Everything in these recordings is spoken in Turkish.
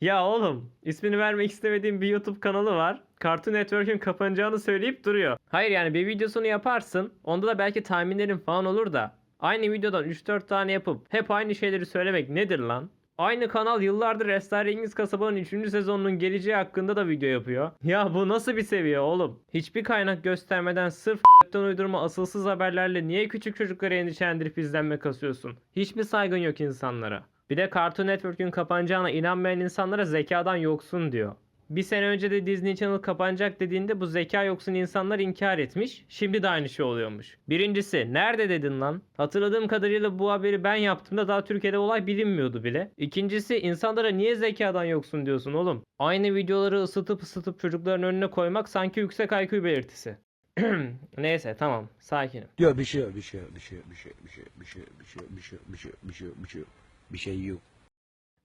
Ya oğlum ismini vermek istemediğim bir YouTube kanalı var. Cartoon Network'ün kapanacağını söyleyip duruyor. Hayır yani bir videosunu yaparsın. Onda da belki tahminlerin falan olur da. Aynı videodan 3-4 tane yapıp hep aynı şeyleri söylemek nedir lan? Aynı kanal yıllardır Esrarengiz Kasaba'nın 3. sezonunun geleceği hakkında da video yapıyor. Ya bu nasıl bir seviye oğlum? Hiçbir kaynak göstermeden sırf ***'den uydurma asılsız haberlerle niye küçük çocukları endişelendirip izlenme kasıyorsun? Hiçbir saygın yok insanlara. Bir de Cartoon Network'ün kapanacağına inanmayan insanlara zekadan yoksun diyor. Bir sene önce de Disney Channel kapanacak dediğinde bu zeka yoksun insanlar inkar etmiş. Şimdi de aynı şey oluyormuş. Birincisi nerede dedin lan? Hatırladığım kadarıyla bu haberi ben yaptığımda daha Türkiye'de olay bilinmiyordu bile. İkincisi insanlara niye zekadan yoksun diyorsun oğlum? Aynı videoları ısıtıp ısıtıp çocukların önüne koymak sanki yüksek IQ belirtisi. Neyse tamam sakinim. Yok bir şey yok, bir şey bir şey bir şey bir şey bir şey bir şey bir şey bir şey bir şey bir şey yok.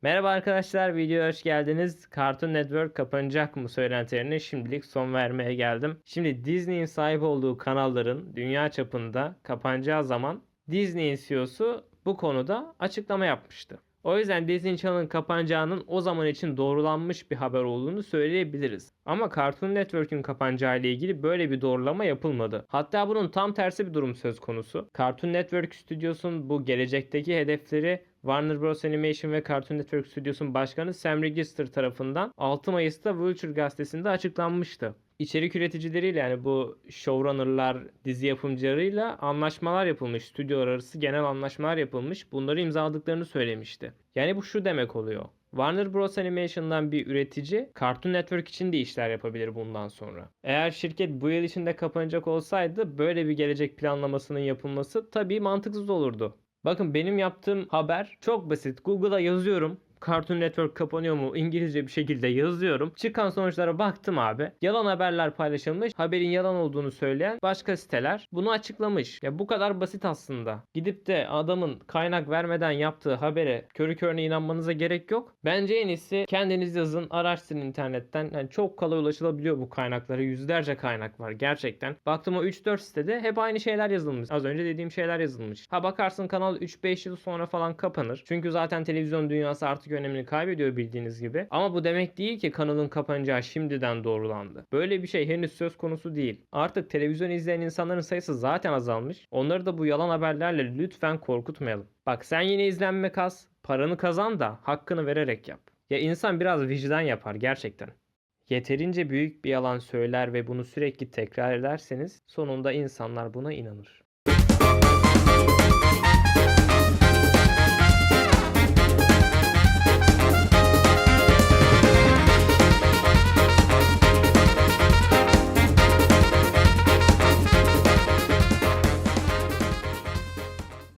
Merhaba arkadaşlar, videoya hoş geldiniz. Cartoon Network kapanacak mı söylentilerine şimdilik son vermeye geldim. Şimdi Disney'in sahip olduğu kanalların dünya çapında kapanacağı zaman Disney'in CEO'su bu konuda açıklama yapmıştı. O yüzden Disney Channel'ın kapanacağının o zaman için doğrulanmış bir haber olduğunu söyleyebiliriz. Ama Cartoon Network'ün kapanacağı ile ilgili böyle bir doğrulama yapılmadı. Hatta bunun tam tersi bir durum söz konusu. Cartoon Network Studios'un bu gelecekteki hedefleri Warner Bros. Animation ve Cartoon Network Studios'un başkanı Sam Register tarafından 6 Mayıs'ta Vulture gazetesinde açıklanmıştı. İçerik üreticileriyle yani bu showrunnerlar, dizi yapımcılarıyla anlaşmalar yapılmış. Stüdyolar arası genel anlaşmalar yapılmış. Bunları imzaladıklarını söylemişti. Yani bu şu demek oluyor. Warner Bros. Animation'dan bir üretici Cartoon Network için de işler yapabilir bundan sonra. Eğer şirket bu yıl içinde kapanacak olsaydı böyle bir gelecek planlamasının yapılması tabii mantıksız olurdu. Bakın benim yaptığım haber çok basit. Google'a yazıyorum. Cartoon Network kapanıyor mu? İngilizce bir şekilde yazıyorum. Çıkan sonuçlara baktım abi. Yalan haberler paylaşılmış. Haberin yalan olduğunu söyleyen başka siteler bunu açıklamış. Ya bu kadar basit aslında. Gidip de adamın kaynak vermeden yaptığı habere körü körüne inanmanıza gerek yok. Bence en iyisi kendiniz yazın, araştırın internetten. Yani çok kolay ulaşılabiliyor bu kaynaklara. Yüzlerce kaynak var gerçekten. Baktım o 3-4 sitede hep aynı şeyler yazılmış. Az önce dediğim şeyler yazılmış. Ha bakarsın kanal 3-5 yıl sonra falan kapanır. Çünkü zaten televizyon dünyası artık önemini kaybediyor bildiğiniz gibi. Ama bu demek değil ki kanalın kapanacağı şimdiden doğrulandı. Böyle bir şey henüz söz konusu değil. Artık televizyon izleyen insanların sayısı zaten azalmış. Onları da bu yalan haberlerle lütfen korkutmayalım. Bak sen yine izlenme kas, paranı kazan da hakkını vererek yap. Ya insan biraz vicdan yapar gerçekten. Yeterince büyük bir yalan söyler ve bunu sürekli tekrar ederseniz sonunda insanlar buna inanır.